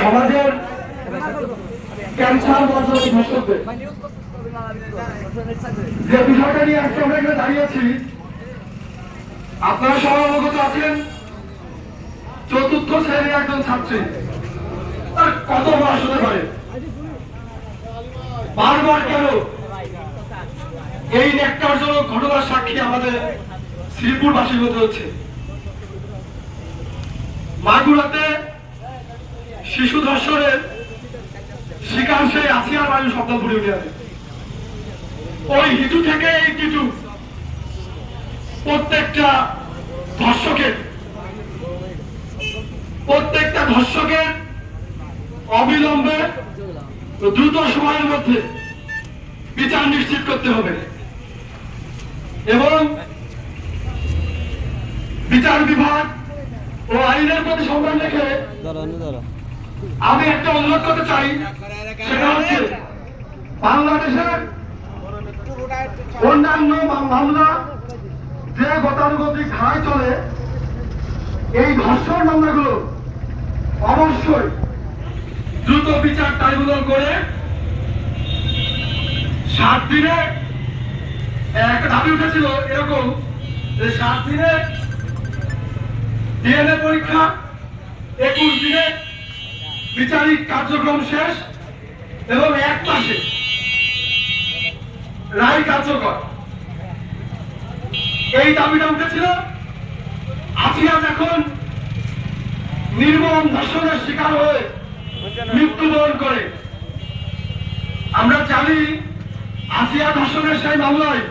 সমাজের ক্যান্সার যে বিষয়টা নিয়ে আজকে আমরা এখানে দাঁড়িয়েছি আপনারা সবাই অবগত আছেন, চতুর্থ শ্রেণির একজন ছাত্রী, তার কত বয়স হতে পারে? বারবার কেন? এই ন্যাক্কারজনক ঘটনার সাক্ষী আমাদের শ্রীপুরবাসী হতে হচ্ছে। মাগুরাতে শিশু ধর্ষণের শিকার সেই আসিয়ার বায়ু শব্দপুর ইউনিয়নে ওই হিটু থেকে এই টিটু প্রত্যেকটা ধর্ষকের প্রত্যেকটা ধর্ষকের অবিলম্বে দ্রুত সময়ের মধ্যে বিচার নিশ্চিত করতে হবে এবং বিচার বিভাগ ও আইনের প্রতি সম্মান রেখে আমি একটা অনুরোধ করতে চাই, সেটা হচ্ছে বাংলাদেশের অন্যান্য মামলা যে গতানুগতিক চলে, এই ধর্ষণ মামলাগুলো অবশ্যই দ্রুত বিচার ট্রাইব্যুনাল করে সাত দিনে একটা দাবি উঠেছিল এরকম যে সাত দিনে ডিএনএ পরীক্ষা, একুশ দিনে বিচারিক কার্যক্রম শেষ এবং এক মাসে রায় কার্যকর। এই দাবিটা উঠেছিল। আফিয়াজ এখন নির্মম ধর্ষণের শিকার হয়ে মৃত্যুবরণ করে। আমরা জানি আসিয়া ধর্ষণের সেই মামলায়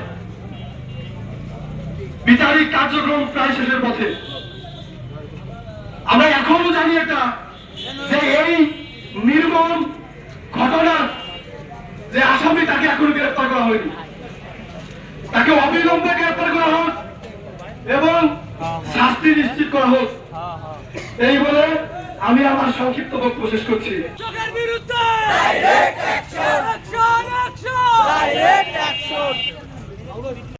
বিচারিক কার্যক্রম প্রায় শেষের পথে। আমরা এখনও জানি এটা যে এই নির্মম ঘটনা যে আসামি, তাকে এখন গ্রেফতার করা হয়নি। তাকে অবিলম্বে গ্রেফতার করা হোক এবং শাস্তি নিশ্চিত করা হোক। এই বলে আমি আমার সংক্ষিপ্ত বক্তব্য শেষ করছি।